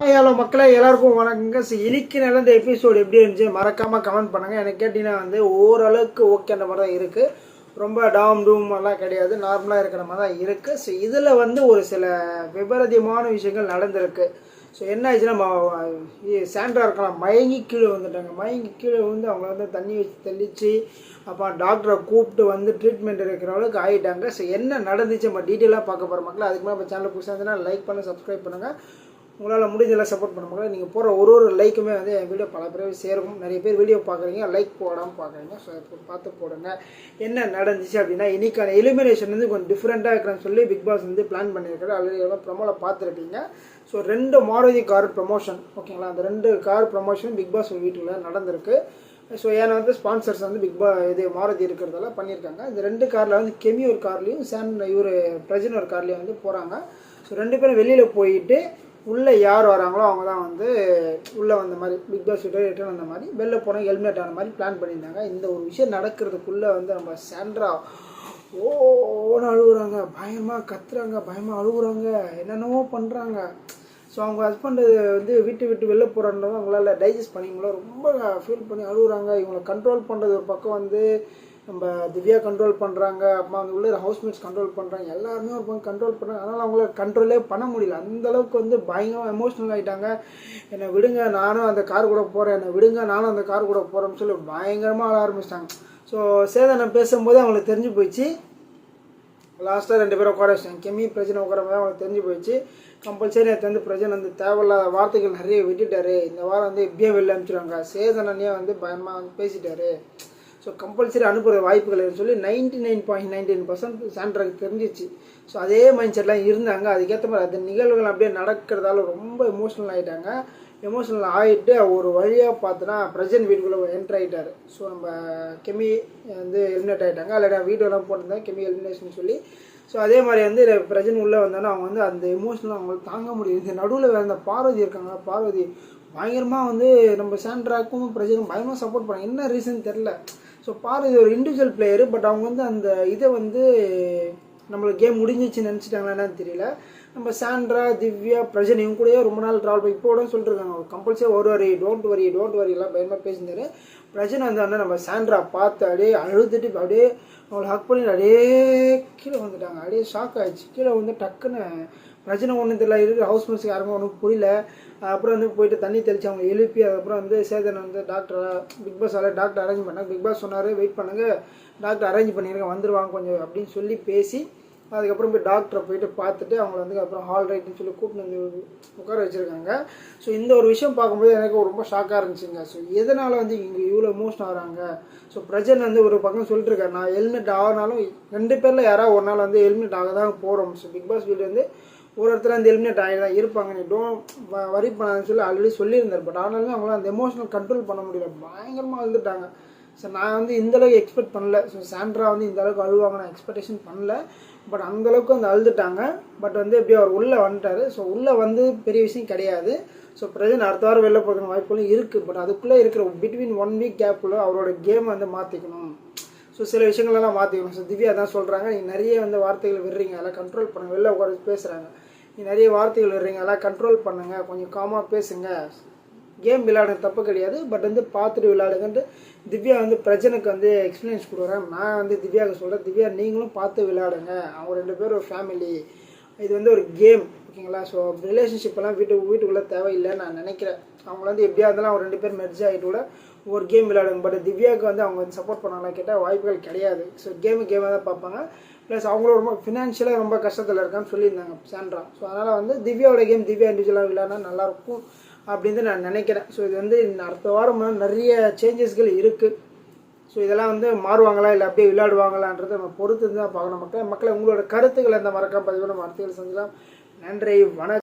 Hello மக்களே எல்லாருக்கும் வணக்கங்க. ஸோ இன்னைக்கு நடந்த எபிசோடு எப்படி இருந்துச்சு மறக்காமல் கமெண்ட் பண்ணுங்கள் எனக்கு கேட்டிங்கன்னா வந்து ஓரளவுக்கு ஓகேன்ற மாதிரி தான் இருக்குது ரொம்ப டாம் டூம் எல்லாம் கிடையாது. நார்மலாக இருக்கிற மாதிரி தான் இருக்குது ஸோ இதில் வந்து ஒரு சில விபரீதமான விஷயங்கள் நடந்திருக்கு. ஸோ என்ன ஆச்சுன்னா ம- சாண்ட்ரா இருக்கலாம். மயங்கி கீழே வந்துட்டாங்க மயங்கி கீழே வந்து அவங்க வந்து தண்ணி வச்சு தெளித்து அப்புறம் டாக்டரை கூப்பிட்டு வந்து ட்ரீட்மெண்ட் எடுக்கிற அளவுக்கு ஆகிட்டாங்க ஸோ என்ன நடந்துச்சு நம்ம டீட்டெயிலாக பார்க்க போகிற மக்கள். அதுக்கு மேலே நம்ம சேனல் புதுசாக இருந்ததுன்னா லைக் பண்ண சப்ஸ்கிரைப் பண்ணுங்கள் உங்களால் முடிஞ்செல்லாம் சப்போர்ட் பண்ண முடியல நீங்கள் போகிற ஒரு ஒரு லைக்குமே வந்து என் வீடியோ பல பேர் சேரும். நிறைய பேர் வீடியோ பார்க்குறீங்க லைக் போடாமல் பார்க்குறீங்க. ஸோ பார்த்து போடுங்க. என்ன நடந்துச்சு அப்படின்னா இன்னைக்கான எலிமினேஷன் வந்து கொஞ்சம் டிஃப்ரெண்ட்டாக இருக்கிறேன்னு சொல்லி பிக் பாஸ் வந்து பிளான் பண்ணியிருக்காரு ஆல்ரெடி எல்லாம் ப்ரமோவில் பார்த்துருக்கீங்க ஸோ ரெண்டு மாருதி கார் ப்ரமோஷன் ஓகேங்களா அந்த ரெண்டு கார் ப்ரமோஷன் பிக் பாஸ் வீட்டுக்குள்ளே நடந்திருக்கு. ஸோ ஏன்னா வந்து ஸ்பான்சர்ஸ் வந்து பிக் பா இது மாருதி இருக்கிறதால பண்ணியிருக்காங்க இந்த ரெண்டு காரில் வந்து கெமி ஒரு கார்லேயும் சாம் இவர் பிரஜன் ஒரு கார்லேயும் வந்து போகிறாங்க ஸோ ரெண்டு பேரும் வெளியில் போயிட்டு உள்ளே யார் வராங்களோ அவங்க தான் வந்து உள்ளே வந்த மாதிரி பிக் பாஸ் விட்டு ரிட்டர்ன் வந்த மாதிரி வெளில போனால் ஹெல்மெட் ஆன மாதிரி பிளான் பண்ணியிருந்தாங்க. இந்த ஒரு விஷயம் நடக்கிறதுக்குள்ளே வந்து நம்ம சாண்ட்ரா ஓன அழுகுறாங்க பயமாக கத்துறாங்க பயமாக அழுகுறாங்க என்னென்னவோ பண்ணுறாங்க ஸோ அவங்க ஹஸ்பண்டு வந்து வீட்டு விட்டு வெளில போகிறன்றதும் அவங்களால டைஜஸ்ட் பண்ணிங்களோ ரொம்ப ஃபீல் பண்ணி அழுகுறாங்க இவங்களை கண்ட்ரோல் பண்ணுறது ஒரு பக்கம் வந்து நம்ம திவ்யா கண்ட்ரோல் பண்ணுறாங்க அம்மா வந்து உள்ள ஹவுஸ்மேட்ஸ் கண்ட்ரோல் பண்ணுறாங்க எல்லாருமே ஒரு பங்கு கண்ட்ரோல் பண்ணுறாங்க அதனால் அவங்கள கண்ட்ரோலே பண்ண முடியல. அந்த அளவுக்கு வந்து பயங்கரமாக எமோஷ்னல் ஆகிட்டாங்க என்னை விடுங்க நானும் அந்த கார் கூட போகிறேன் என்னை விடுங்க நானும் அந்த கார் கூட போகிறேன்னு சொல்லி பயங்கரமாக ஆள ஆரம்பிச்சிட்டாங்க. ஸோ சேதனை பேசும்போது அவங்களுக்கு தெரிஞ்சு போயிடுச்சு. லாஸ்ட்டாக ரெண்டு பேரும் உட்கார வச்சாங்க கெமி பிரச்சனை உட்கார மாதிரி அவங்களுக்கு தெரிஞ்சு போயிடுச்சு. கம்பல்சரி எனக்கு வந்து பிரச்சனை வந்து தேவையில்லாத வார்த்தைகள் நிறைய விட்டுட்டாரு. இந்த வாரம் வந்து எப்படியே வெளில அனுப்பிச்சிடுவாங்க சேதனனையே வந்து பயமாக வந்து பேசிட்டாரு. ஸோ கம்பல்சரி அனுப்புகிற வாய்ப்புகள் சொல்லி ninety nine point nineteen percent சாண்ட்ராக்கு தெரிஞ்சிச்சு ஸோ அதே மைண்ட் செட்லாம் இருந்தாங்க. அதுக்கேற்ற மாதிரி அந்த நிகழ்வுகள் அப்படியே நடக்கிறதால ரொம்ப எமோஷ்னல் ஆகிட்டாங்க எமோஷனல் ஆகிட்டு ஒரு வழியாக பார்த்தோன்னா பிரசன்ட் வீட்டுக்குள்ளே என்ட்ரு ஆகிட்டார் ஸோ நம்ம கெமி வந்து எலிமினேட் ஆகிட்டாங்க அதில் வீடியோலாம் போட்டிருந்தேன். கெமி எலிமினேஷன் சொல்லி. ஸோ அதே மாதிரி வந்து பிரஜன் உள்ளே வந்தோன்னா அவங்க வந்து அந்த எமோஷனல் அவங்களுக்கு தாங்க முடியுது இந்த நடுவில் அந்த பார்வதி இருக்காங்க. பார்வதி பயங்கரமாக வந்து நம்ம சாண்ட்ராக்கும் பிரஜனும் பயங்கரமாக சப்போர்ட் பண்ணாங்க. என்ன ரீசன் தெரில ஸோ பாரு இது ஒரு இண்டிவிஜுவல் பிளேயரு பட் அவங்க வந்து அந்த இதை வந்து நம்மளுக்கு கேம் முடிஞ்சிச்சுன்னு நினச்சிட்டாங்களா என்னன்னு தெரியல. நம்ம சாண்ட்ரா திவ்யா பிரஜன் இவங்க கூடயே ரொம்ப நாள் ட்ராவல் பண்ணி இப்போ கூட சொல்லிருக்காங்க கம்பல்சரி ஒரு worry don't worry don't worry எல்லாம் பயமாக பேசியிருந்தாரு. பிரஜன் வந்து வந்து நம்ம சாண்ட்ரா பார்த்து அப்படியே அழுதுட்டு அப்படியே அவளை ஹக் பண்ணி அப்படியே கீழே வந்துட்டாங்க. அப்படியே ஷாக் ஆகிடுச்சு கீழே வந்து டக்குன்னு பிரச்சனை ஒன்றும் தெரியல. இருக்குது ஹவுஸ் மேட்ஸ்க்கு யாருமே ஒன்றும் புரியல. அப்புறம் வந்து போயிட்டு தண்ணி தெளிச்சு அவங்க எழுப்பி அதுக்கப்புறம் வந்து சேதன் வந்து doctor big boss doctor arrange பண்ணாங்க பிக் பாஸ் சொன்னார் வெயிட் பண்ணுங்க. டாக்டர் அரேஞ்ச் பண்ணியிருக்கேன் வந்துடுவாங்க கொஞ்சம் அப்படின்னு சொல்லி பேசி அதுக்கப்புறம் போய் டாக்டரை போயிட்டு பார்த்துட்டு அவங்கள வந்து அப்புறம் ஹால் ரைட்னு சொல்லி கூப்பிட்டு வந்து உட்கார வச்சுருக்காங்க. ஸோ இந்த ஒரு விஷயம் பார்க்கும்போது எனக்கு ரொம்ப ஷாக்காக இருந்துச்சுங்க. ஸோ எதனால் வந்து இங்கே இவ்வளோ மோஷன் ஆகிறாங்க? ஸோ பிரஜன் வந்து ஒரு பக்கம் சொல்லிட்டு இருக்காரு நான் ஹெல்மெட் ஆகினாலும் ரெண்டு பேரில் யாராவது ஒரு நாள் வந்து ஹெல்மெட் ஆக தான் போகிறோம் ஸோ பிக் பாஸ் வீடு வந்து ஒரு இடத்துல அந்த ஹெல்மெட் ஆகி தான் இருப்பாங்க. நீ டோ வரி பண்ணாதுன்னு சொல்லி ஆல்ரெடி சொல்லியிருந்தார். பட் ஆனாலும் அவங்களாம் அந்த எமோஷனல் கண்ட்ரோல் பண்ண முடியல. பயங்கரமாக வந்துட்டாங்க ஸோ நான் வந்து இந்த அளவுக்கு எக்ஸ்பெக்ட் பண்ணல. ஸோ சாண்ட்ரா வந்து இந்த அளவுக்கு அழுவாங்க. நான் எக்ஸ்பெக்டேஷன் பண்ணல. பட் அந்த அளவுக்கு வந்து அழுதுட்டாங்க. பட் வந்து எப்படியோ அவர் உள்ளே வந்துட்டார். ஸோ உள்ளே வந்து பெரிய விஷயம் கிடையாது. ஸோ பிரஜன் அடுத்த வாரம் வெளில போகிறதுக்கு வாய்ப்புகளும் இருக்குது பட் அதுக்குள்ளே இருக்கிற பிட்வீன் ஒன் வீக் கேப்புக்குள்ளே அவரோட கேம் வந்து மாற்றிக்கணும் ஸோ சில விஷயங்களெல்லாம் மாற்றிக்கணும் ஸோ திவ்யா தான் சொல்கிறாங்க நீங்கள் நிறைய வந்து வார்த்தைகள் விடுறீங்க. அதெல்லாம் கண்ட்ரோல் பண்ணுங்க வெளில உட்கார பேசுகிறாங்க நீ நிறைய வார்த்தைகள் விடுறீங்க. அதெல்லாம் கண்ட்ரோல் பண்ணுங்கள் கொஞ்சம் காமாக பேசுங்க. கேம் விளையாடுறது தப்பு கிடையாது. பட் வந்து பார்த்துட்டு விளையாடுங்கன்ட்டு திவ்யா வந்து பிரச்சனைக்கு வந்து எக்ஸ்பீரியன்ஸ் கொடுக்குறேன் நான் வந்து திவ்யாவுக்கு சொல்கிறேன் திவ்யா நீங்களும் பார்த்து விளையாடுங்க. அவங்க ரெண்டு பேரும் ஒரு ஃபேமிலி இது வந்து ஒரு கேம் ஓகேங்களா ஸோ ரிலேஷன்ஷிப்பெல்லாம் வீட்டுக்கு வீட்டு வீட்டுக்குள்ளே தேவையில்லை நான் நினைக்கிறேன். அவங்க வந்து எப்படியா இருந்தாலும் அவங்க ரெண்டு பேர் மெர்ஜ் ஆகிட்டு கூட ஒரு கேம் விளையாடுங்க. பட் திவ்யாவுக்கு வந்து அவங்க வந்து சப்போர்ட் பண்ணாங்களா கேட்டால் வாய்ப்புகள் கிடையாது. ஸோ கேமு கேமாக தான் பார்ப்பாங்க. ப்ளஸ் அவங்களும் ரொம்ப ஃபினான்ஷியலாக ரொம்ப கஷ்டத்தில் இருக்கான்னு சொல்லியிருந்தாங்க சாண்ட்ரா. ஸோ அதனால் வந்து திவ்யாவோட கேம் திவ்யா இண்டிவிஜுவலாக விளையாடினா நல்லாயிருக்கும் அப்படின்னு நான் நினைக்கிறேன். ஸோ இது வந்து இன்னும் அடுத்த வாரம் நிறைய சேஞ்சஸ்கள் இருக்குது ஸோ இதெல்லாம் வந்து மாறுவாங்களா இல்லை அப்படியே விளையாடுவாங்களான்றதை நம்ம பொறுத்து தான் பார்க்கணும். மக்கள் மக்களை உங்களோட கருத்துக்களை இந்த மறக்காம பதிவு நம்ம வார்த்தைகள் செஞ்சலாம் நன்றி வணக்கம்.